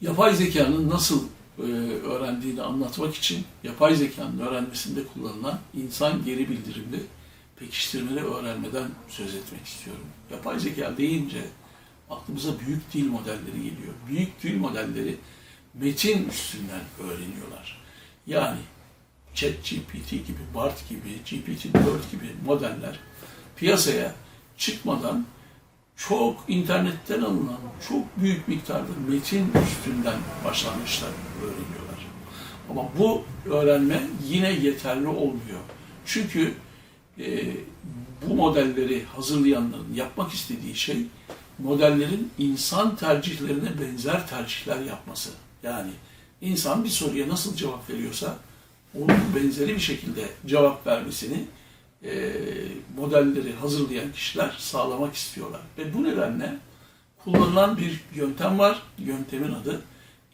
Yapay zekanın nasıl e, öğrendiğini anlatmak için yapay zekanın öğrenmesinde kullanılan insan geri bildirimli pekiştirmeli öğrenmeden söz etmek istiyorum. Yapay zeka deyince aklımıza büyük dil modelleri geliyor. Büyük dil modelleri metin üstünden öğreniyorlar. Yani ChatGPT gibi, BART gibi, GPT-4 gibi modeller piyasaya çıkmadan çok internetten alınan çok büyük miktarda metin üstünden başlangıçlar öğreniyorlar. Ama bu öğrenme yine yeterli olmuyor. Çünkü e, bu modelleri hazırlayanların yapmak istediği şey modellerin insan tercihlerine benzer tercihler yapması. Yani insan bir soruya nasıl cevap veriyorsa onun benzeri bir şekilde cevap vermesini e, modelleri hazırlayan kişiler sağlamak istiyorlar. Ve bu nedenle kullanılan bir yöntem var. Yöntemin adı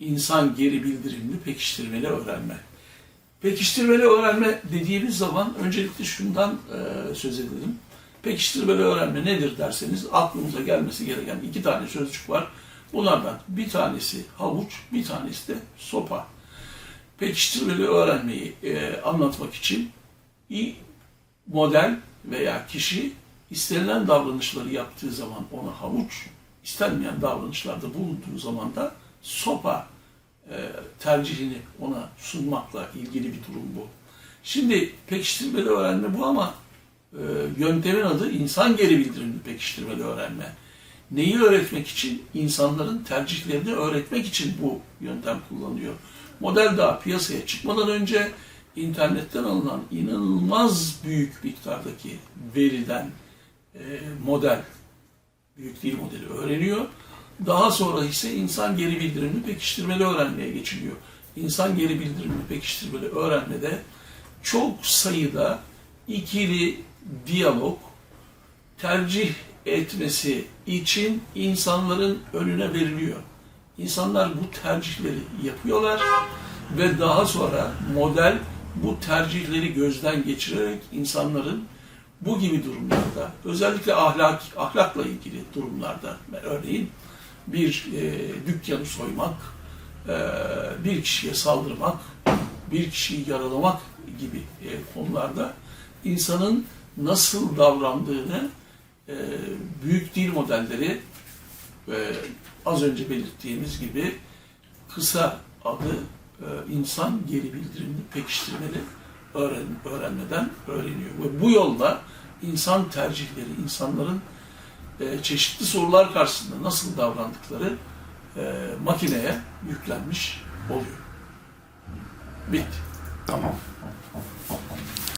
insan geri bildirimli pekiştirmeli öğrenme. Pekiştirmeli öğrenme dediğimiz zaman öncelikle şundan e, söz edelim. Pekiştirmeli öğrenme nedir derseniz aklımıza gelmesi gereken iki tane sözcük var. Bunlardan bir tanesi havuç, bir tanesi de sopa. Pekiştirmeli öğrenmeyi e, anlatmak için model veya kişi istenilen davranışları yaptığı zaman ona havuç, istenmeyen davranışlarda bulunduğu zaman da sopa e, tercihini ona sunmakla ilgili bir durum bu. Şimdi pekiştirmeli öğrenme bu ama e, yöntemin adı insan geri bildirimli pekiştirmeli öğrenme. Neyi öğretmek için? İnsanların tercihlerini öğretmek için bu yöntem kullanılıyor. Model daha piyasaya çıkmadan önce internetten alınan inanılmaz büyük miktardaki veriden e, model, büyük dil modeli öğreniyor. Daha sonra ise insan geri bildirimli pekiştirmeli öğrenmeye geçiliyor. İnsan geri bildirimli pekiştirmeli öğrenmede çok sayıda ikili diyalog tercih etmesi için insanların önüne veriliyor. İnsanlar bu tercihleri yapıyorlar ve daha sonra model bu tercihleri gözden geçirerek insanların bu gibi durumlarda, özellikle ahlak ahlakla ilgili durumlarda, örneğin bir e, dükkanı soymak, e, bir kişiye saldırmak, bir kişiyi yaralamak gibi e, konularda insanın nasıl davrandığını e, büyük dil modelleri e, az önce belirttiğimiz gibi kısa adı insan geri bildirimli pekiştirmeli öğren, öğrenmeden öğreniyor. Ve bu yolla insan tercihleri, insanların e, çeşitli sorular karşısında nasıl davrandıkları e, makineye yüklenmiş oluyor. Bitti. Tamam.